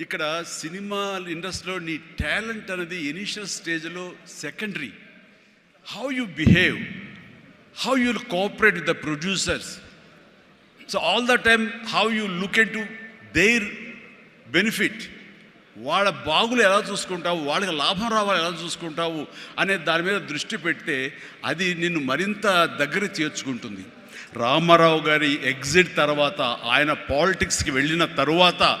ఇక్కడ సినిమా ఇండస్ట్రీలో నీ టాలెంట్ అనేది ఇనిషియల్ స్టేజ్లో secondary. How you behave how you cooperate with the producers so all the time how you look into their benefit వాళ్ళ బాగులు ఎలా చూసుకుంటావు వాళ్ళకి లాభం రావాలి ఎలా చూసుకుంటావు అనే దాని మీద దృష్టి పెడితే అది నిన్ను మరింత దగ్గర చేర్చుకుంటుంది. రామారావు గారి ఎగ్జిట్ తర్వాత ఆయన పాలిటిక్స్కి వెళ్ళిన తరువాత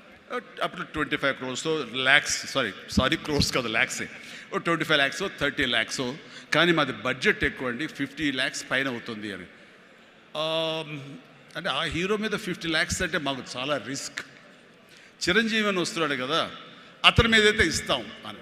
అప్పుడు twenty five crores lakhs sorry sorry crores కాదు ల్యాక్సే ఓ twenty five lakhs thirty lakhs కానీ మాది బడ్జెట్ ఎక్కువ అండి ఫిఫ్టీ ల్యాక్స్ పైన అవుతుంది అని. Um, అంటే ఆ హీరో మీద ఫిఫ్టీ ల్యాక్స్ అంటే మాకు చాలా రిస్క్ చిరంజీవి అని వస్తున్నాడు కదా అతని మీద అయితే ఇస్తాం అని.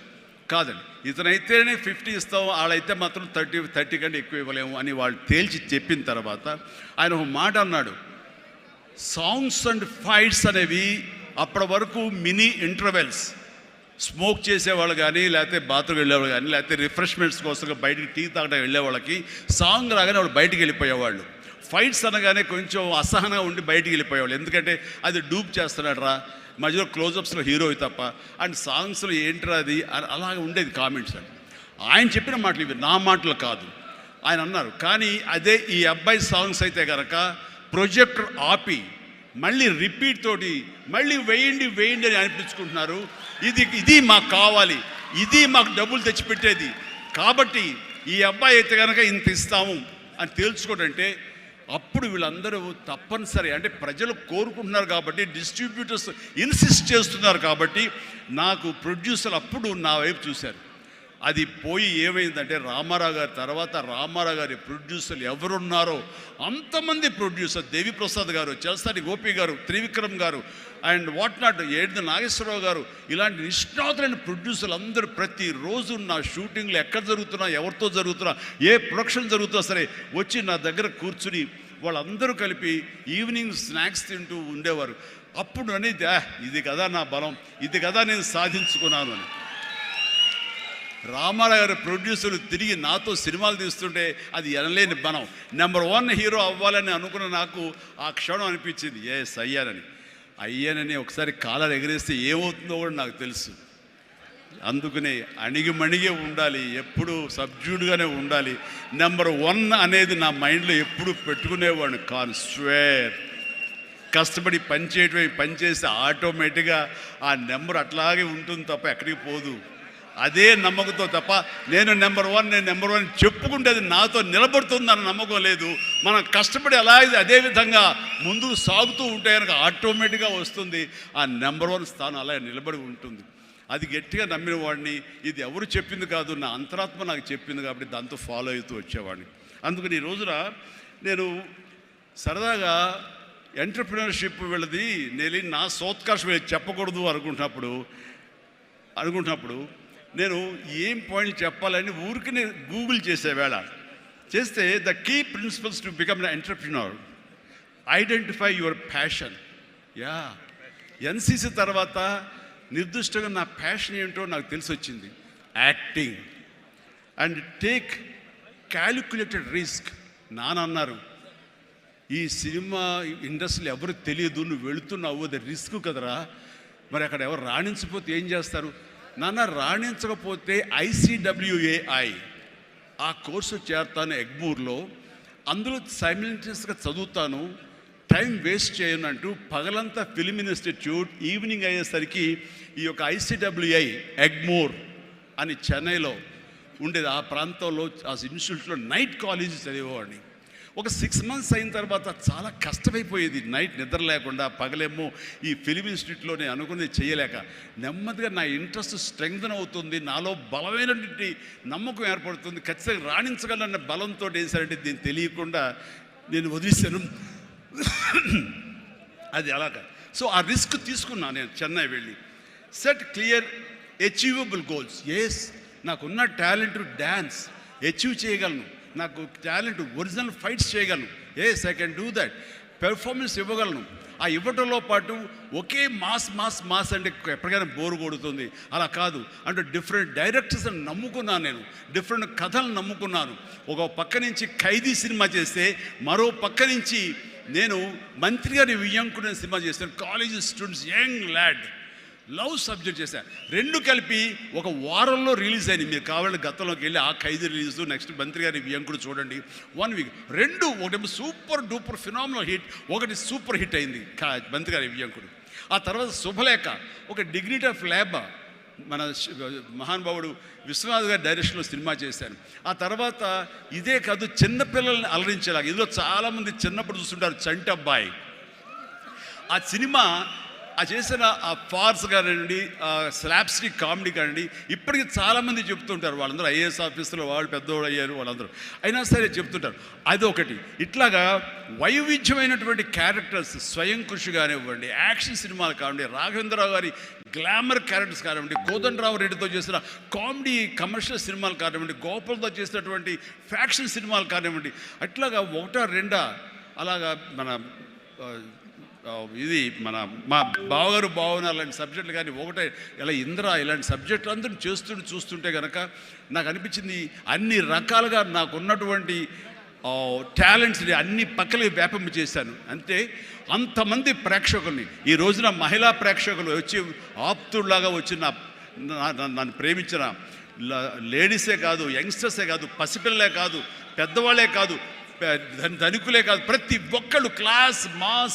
కాదండి. ఇతనైతేనే ఫిఫ్టీ ఇస్తాం వాళ్ళైతే మాత్రం థర్టీ థర్టీ కంటే ఎక్కువ ఇవ్వలేము అని వాళ్ళు తేల్చి చెప్పిన తర్వాత ఆయన ఒక మాట అన్నాడు. సాంగ్స్ అండ్ ఫైట్స్ అనేవి అప్పటి వరకు మినీ ఇంటర్వెల్స్ స్మోక్ చేసేవాళ్ళు కానీ లేకపోతే బాత్రూమ్ వెళ్ళేవాళ్ళు కానీ లేకపోతే రిఫ్రెష్మెంట్స్ కోసం బయటికి టీ తాగడానికి వెళ్ళే వాళ్ళకి సాంగ్ రాగానే వాళ్ళు బయటికి వెళ్ళిపోయేవాళ్ళు. ఫైట్స్ అనగానే కొంచెం అసహనంగా ఉండి బయటికి వెళ్ళిపోయేవాళ్ళు. ఎందుకంటే అది డూప్ చేస్తున్నాడు రా మధ్యలో క్లోజప్స్లో హీరో తప్ప అండ్ సాంగ్స్లో ఏంట్రా అది అని అలాగే ఉండేది కామెంట్స్ అండి ఆయన చెప్పిన మాటలు ఇవి నా మాటలు కాదు. ఆయన అన్నారు కానీ అదే ఈ అబ్బాయి సాంగ్స్ అయితే కనుక ప్రొజెక్టర్ ఆపి మళ్ళీ రిపీట్ తోటి మళ్ళీ వేయండి వేయండి అని అనిపించుకుంటున్నారు. ఇది ఇది మాకు కావాలి ఇది మాకు డబ్బులు తెచ్చిపెట్టేది. కాబట్టి ఈ అబ్బాయి అయితే కనుక ఇంత ఇస్తాము అని తేల్చుకోడంటే అప్పుడు వీళ్ళందరూ తప్పనిసరి అంటే ప్రజలు కోరుకుంటున్నారు కాబట్టి డిస్ట్రిబ్యూటర్స్ ఇన్సిస్ట్ చేస్తున్నారు కాబట్టి నాకు ప్రొడ్యూసర్ అప్పుడు నా వైపు చూశారు. అది పోయి ఏమైందంటే రామారావు గారి తర్వాత రామారావు గారి ప్రొడ్యూసర్లు ఎవరున్నారో అంతమంది ప్రొడ్యూసర్ దేవిప్రసాద్ గారు చలసాని గోపి గారు త్రివిక్రమ్ గారు అండ్ వాట్ నాట్ ఏడు నాగేశ్వరరావు గారు ఇలాంటి నిష్ణాతులైన ప్రొడ్యూసర్లు అందరూ ప్రతిరోజు నా షూటింగ్లు ఎక్కడ జరుగుతున్నా ఎవరితో జరుగుతున్నా ఏ ప్రొడక్షన్ జరుగుతున్నా సరే వచ్చి నా దగ్గర కూర్చుని వాళ్ళందరూ కలిపి ఈవినింగ్ స్నాక్స్ తింటూ ఉండేవారు. అప్పుడు అనేది ఇది కదా నా బలం ఇది కదా నేను సాధించుకున్నాను అని. రామారావు గారి ప్రొడ్యూసర్లు తిరిగి నాతో సినిమాలు తీస్తుంటే అది ఎనలేని బలం. నెంబర్ వన్ హీరో అవ్వాలని అనుకున్న నాకు ఆ క్షణం అనిపించింది ఎస్ అయ్యానని అయ్యానని ఒకసారి కాలర్ ఎగరేస్తే ఏమవుతుందో కూడా నాకు తెలుసు. అందుకనే అణిగిమణిగే ఉండాలి ఎప్పుడు సబ్జ్యూడ్గానే ఉండాలి. నెంబర్ వన్ అనేది నా మైండ్లో ఎప్పుడు పెట్టుకునేవాడిని కాను స్వేర్ కష్టపడి పని చేయటమే పని చేస్తే ఆటోమేటిక్గా ఆ నెంబర్ అట్లాగే ఉంటుంది తప్ప ఎక్కడికి పోదు. అదే నమ్మకంతో తప్ప నేను నెంబర్ వన్ నేను నెంబర్ వన్ చెప్పుకుంటే అది నాతో నిలబడుతుందన్న నమ్మకం లేదు. మనం కష్టపడి అలాగే అదే విధంగా ముందుకు సాగుతూ ఉంటే కనుక ఆటోమేటిక్గా వస్తుంది. ఆ నెంబర్ వన్ స్థానం అలా నిలబడి ఉంటుంది. అది గట్టిగా నమ్మిన వాడిని ఇది ఎవరు చెప్పింది కాదు నా అంతరాత్మ నాకు చెప్పింది కాబట్టి దాంతో ఫాలో అవుతూ వచ్చేవాడిని. అందుకని ఈ రోజున నేను సరదాగా ఎంటర్ప్రినర్షిప్ వెళ్ళది నేను నా సోత్కర్షం వెళ్ళి చెప్పకూడదు అనుకుంటున్నప్పుడు అనుకుంటున్నప్పుడు నేను ఏం పాయింట్ చెప్పాలని ఊరికి గూగుల్ చేసే వేళ చేస్తే the key principles to become the entrepreneur identify your passion yeah NCC తర్వాత నిర్దిష్టంగా నా ప్యాషన్ ఏంటో నాకు తెలిసి వచ్చింది acting and take calculated risk నానన్నారు ఈ సినిమా ఇండస్ట్రీలో ఎవరు తెలియదు నువ్వు వెళుతున్నావు అది రిస్క్ కదరా. మరి అక్కడ ఎవరు రాణించకపోతే ఏం చేస్తారు? నాన్న రాణించకపోతే ఐసీడబ్ల్యూఏఐ ఆ కోర్సు చేరతాను ఎగ్మూర్లో. అందులో సైమిల్టేనియస్గా చదువుతాను. టైం వేస్ట్ చేయను అంటూ పగలంతా ఫిలిం ఇన్స్టిట్యూట్ ఈవినింగ్ అయ్యేసరికి ఈ యొక్క ఐసీడబ్ల్యూఐ ఎగ్మోర్ అని చెన్నైలో ఉండేది. ఆ ప్రాంతంలో ఆ ఇన్స్టిట్యూట్లో నైట్ కాలేజీ చదివేవాడిని. ఒక సిక్స్ మంత్స్ అయిన తర్వాత చాలా కష్టమైపోయేది నైట్ నిద్ర లేకుండా. పగలేమో ఈ ఫిలిం ఇన్స్టిట్యూట్లో నేను అనుకున్నది చేయలేక. నెమ్మదిగా నా ఇంట్రెస్ట్ స్ట్రెంగ్తన్ అవుతుంది. నాలో బలమైనటువంటి నమ్మకం ఏర్పడుతుంది. ఖచ్చితంగా రాణించగలన్న బలంతో వేసారంటే దీన్ని తెలియకుండా నేను వదిలేశాను. అది అలాగా. సో ఆ రిస్క్ తీసుకున్నా నేను చెన్నై వెళ్ళి. Set clear achievable goals yes నాకున్న టాలెంట్ డ్యాన్స్ అచీవ్ చేయగలను. నాకు టాలెంట్ ఒరిజినల్ ఫైట్స్ చేయగలను. Yes I can do that performance ఇవ్వగలను. ఆ ఇవ్వటంలో పాటు ఒకే మాస్ మాస్ మాస్ అంటే ఎప్పటికైనా బోరు కొడుతుంది. అలా కాదు. అంటే డిఫరెంట్ డైరెక్టర్స్ని నమ్ముకున్నాను నేను. డిఫరెంట్ కథలు నమ్ముకున్నాను. ఒక పక్క నుంచి ఖైదీ సినిమా చేస్తే మరో పక్క నుంచి నేను మంత్రి గారి వియ్యంకుడు సినిమా చేశాను. College students young lad love subject చేశాను రెండు కలిపి ఒక వారంలో రిలీజ్ అయింది. మీరు కావాలంటే గతంలోకి వెళ్ళి ఆ ఖైదీ రిలీజ్ నెక్స్ట్ మంత్రి గారి వ్యంకుడు చూడండి. One week. రెండు ఒకటేమో సూపర్ డూపర్ ఫినామినల్ హిట్. ఒకటి సూపర్ హిట్ అయింది. మంత్రి గారి వ్యంకుడు ఆ తర్వాత శుభలేఖ. ఒక డిగ్నిటీ ఆఫ్ ల్యాబ్ మన మహానుభావుడు విశ్వనాథ్ గారి డైరెక్షన్లో సినిమా చేశాను ఆ తర్వాత ఇదే కాదు చిన్నపిల్లల్ని అలరించేలాగా ఇందులో చాలామంది చిన్నప్పుడు చూస్తుంటారు చంటి అబ్బాయి. ఆ సినిమా ఆ చేసిన ఆ ఫార్స్ కానివ్వండి ఆ స్లాప్స్టిక్ కామెడీ కానివ్వండి ఇప్పటికీ చాలామంది చెప్తుంటారు వాళ్ళందరూ ఐఏఎస్ ఆఫీసులో వాళ్ళు పెద్దవాళ్ళు అయ్యారు వాళ్ళందరూ. అయినా సరే చెప్తుంటారు అది ఒకటి ఇట్లాగా వైవిధ్యమైనటువంటి క్యారెక్టర్స్ స్వయం కృషి కానివ్వండి యాక్షన్ సినిమాలు కానివ్వండి రాఘవేంద్రరావు గారి గ్లామర్ క్యారెక్టర్స్ కానివ్వండి కోదండరావు రెడ్డితో చేసిన కామెడీ కమర్షియల్ సినిమాలు కానివ్వండి గోపాల్తో చేసినటువంటి ఫ్యాక్షన్ సినిమాలు కానివ్వండి అట్లాగా ఒకటా రెండా అలాగా మన ఇది మన మా బావగారు భావన అలాంటి సబ్జెక్టులు కానీ ఒకటే ఇలా ఇంద్ర ఇలాంటి సబ్జెక్టులు అందరూ చేస్తుంటే చూస్తుంటే కనుక నాకు అనిపించింది అన్ని రకాలుగా నాకున్నటువంటి టాలెంట్స్ని అన్ని పక్కలకి వ్యాపింప చేశాను. అంటే అంతమంది ప్రేక్షకుల్ని ఈ రోజున మహిళా ప్రేక్షకులు వచ్చి ఆప్తుల్లాగా వచ్చి నా నన్ను ప్రేమించిన లేడీసే కాదు యంగ్స్టర్సే కాదు పసిపిల్లలే కాదు పెద్దవాళ్ళే కాదు ధనికులే కాదు ప్రతి ఒక్కళ్ళు క్లాస్ మాస్